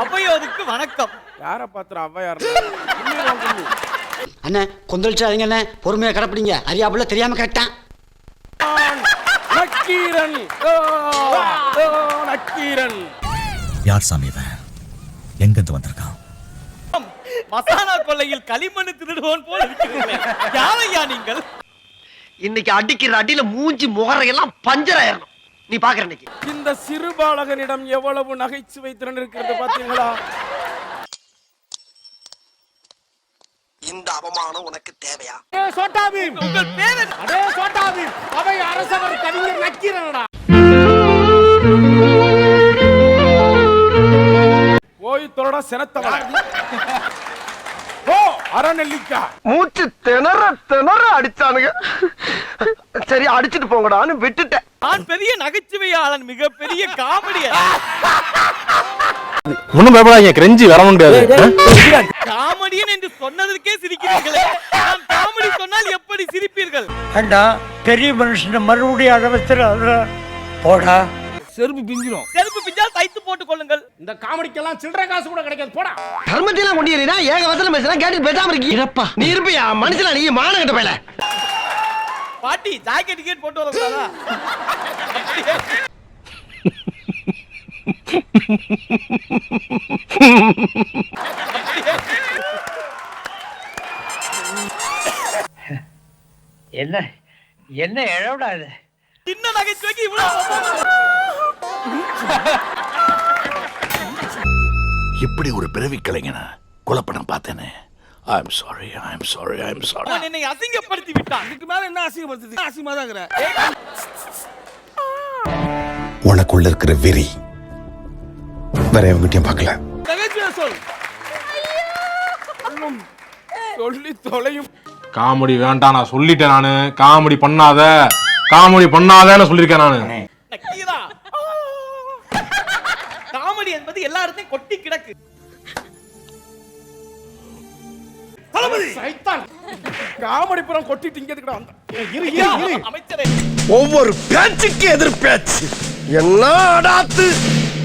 அவையோருக்கு வணக்கம். யார பாத்திர ஔவையார் அண்ணே கொந்தளிச்சாதீங்க அண்ணே. பொறுமையா கடப்பிடிங்க. அறியாப்புல தெரியாம கேட்டான் நக்கீரன். நக்கீரன். யார் சாமி இவன்? எங்கிருந்து வந்திருக்கான்? மசாலா கொள்ளையில் களிமண் திருடுவோன் போல் இருக்கிறீர்களே. யாரையா நீங்கள்? இன்னைக்கு அடிக்கிற அடியில மூஞ்சி முகரையெல்லாம் பஞ்சர் ஆயிரணும். நீ பாக்குற இன்னைக்கு. இந்த சிறுபாலகனிடம் எவ்வளவு நகைச்சுவை திறன் இருக்கிறது பாத்தீங்களா இந்த அவமானம் உனக்கு தேவையா? உங்கள் பேர்? அதே சோட்டாபி அவை அரசவர் கவிஞர் நக்கீரனடா. போய் தொடட செனத்தவள. ஓ அறநெல்லிக்கா. மூச்சு திணற திணற அடிச்சானுங்க. சரி அடிச்சிட்டு போங்கடான்னு விட்டுட்டேன். நான் பெரிய நகைச்சுவையாளன் மிகப்பெரிய காமெடியன். ஒண்ணும் பயப்படாதீங்க கிரெஞ்சி வர முடியாது. காமெடியன் என்று சொன்னதற்கே சிரிக்கிறீர்களே. நான் காமெடி சொன்னால் எப்படி சிரிப்பீர்கள்? ஏண்டா பெரிய மனுஷன் மறுபடியும் வச்சிடாத போடா. செருப்பு பிஞ்சிரும். செருப்பு பிஞ்சால் தைத்து போட்டுக் கொள்ளுங்கள். இந்த காமெடிக்கெல்லாம் சில்லறை காசு கூட கிடைக்காது. போடா. தர்மத்தையெல்லாம் கொண்டு ஏக வசனம் பேசுறா கேட்டு பேசாம இருக்கி நீ இருப்பியா? மனுஷனா? நீ மானம் கட்ட பையல. பாட்டி ஜாக்கெட் டிக்கெட் போட்டு வரக்கூடாதா என்ன என்ன இழவிடா இது சின்ன நகைச்சுவைக்கு இவ்வளவு இப்படி ஒரு பிறவி கலைஞனா குலப்படம் பார்த்தேனே I am sorry I am sorry I am sorry அவன் என்னை அசிங்கப்படுத்தி விட்டான் இதுக்கு மேல என்ன அசிங்கப்படுத்துது? அசிங்கமா தாங்கிற உனக்குள்ள இருக்கிற வெறி வேற எவங்கிட்டயும் பார்க்கல. நகைச்சுவை சொல். சொல்லும். சொல்லி தொலையும். காமெடி வேண்டாம் நான் சொல்லிட்டேன் நானு. காமெடி பண்ணாத. காமெடி பண்ணாதன்னு சொல்லியிருக்கேன் நானு. நக்கீரா காமெடி என்பது எல்லா இடத்தையும் கொட்டி கிடக்கு. சைத்தான். காமெடி புறம் கொட்டிட்டு இங்க எதுக்குடா வந்த? இரு இரு அமைச்சரே. ஒவ்வொரு பேச்சுக்கு எதிர் பேச்சு. என்ன அடாத்து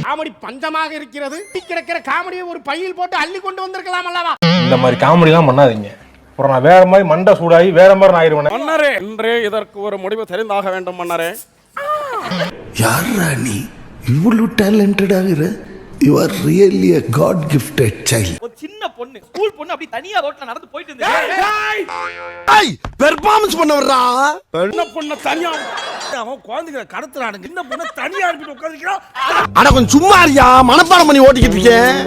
காமெடி பஞ்சமாக இருக்கிறது. கிடக்கிற காமெடியை ஒரு பையில் போட்டு அள்ளி கொண்டு வந்திருக்கலாம் அல்லவா? இந்த மாதிரி காமெடிலாம் பண்ணாதீங்க. அப்புறம் நான் வேற மாதிரி மண்டை சூடாகி வேற மாதிரி நான் ஆயிருவேன். மன்னரே இன்றே இதற்கு ஒரு முடிவு தெரிந்தாக வேண்டும் மன்னரே. யாரா நீ? இவ்வளவு டேலண்டடாகிற you are really a god gifted child ஒரு சின்ன பொண்ணு ஸ்கூல் பொண்ணு அப்படி தனியா ரோட்ல நடந்து போயிட்டு இருந்தது. பெர்ஃபார்மன்ஸ் பண்ண வர்றா என்ன பொண்ண தனியா அவன் குழந்தைகளை கடத்துறானுங்க இந்த பொண்ண தனியா அனுப்பிட்டு உட்காந்துக்கிறான் அட கொஞ்சம் சும்மா இருக்கியா? மனப்பாடம் பண்ணி ஓட்டிக்கிட்டு இருக்கேன்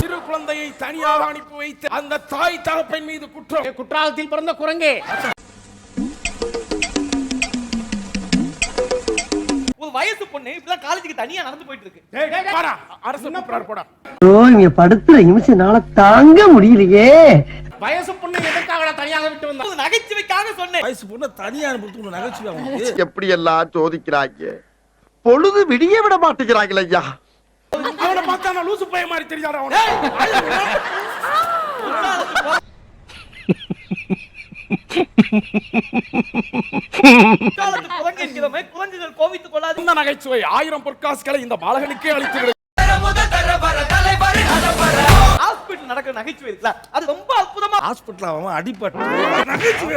சிறு குழந்தையை தனியாக அனுப்பி வைத்து அந்த தாய் தகப்பன் மீது குற்றம். குற்றாலத்தில் பிறந்த குரங்கே. ஒரு வயசு பொண்ணு இப்பதான் காலேஜுக்கு தனியா நடந்து போயிட்டு இருக்கு. பாரா. அரசு போடா. இங்க படுத்துற நிமிஷம் தாங்க முடியலையே. வயசு பொண்ணு எதற்காக தனியாக விட்டு வந்தா? நகைச்சுவைக்காக சொன்னேன். வயசு பொண்ணு தனியா அனுப்பிட்டு நகைச்சுவை எப்படி எல்லாம் சோதிக்கிறாங்க? பொழுது விடிய விட மாட்டேங்கிறாங்களே ஐயா. அவனை பார்த்தா நான் லூசு பையன் மாதிரி தெரியாத அவனை குரங்குகள் கோவித்துக் கொள்ளாது இந்த நகைச்சுவை ஆயிரம் பொற்காசுகளை இந்த பாலகனுக்கே அளித்து ஹாஸ்பிட்டல் நடக்கிற நகைச்சுவை இருக்குல்ல அது ரொம்ப அற்புதமா ஹாஸ்பிட்டல் அவன் அடிபட்டு நகைச்சுவை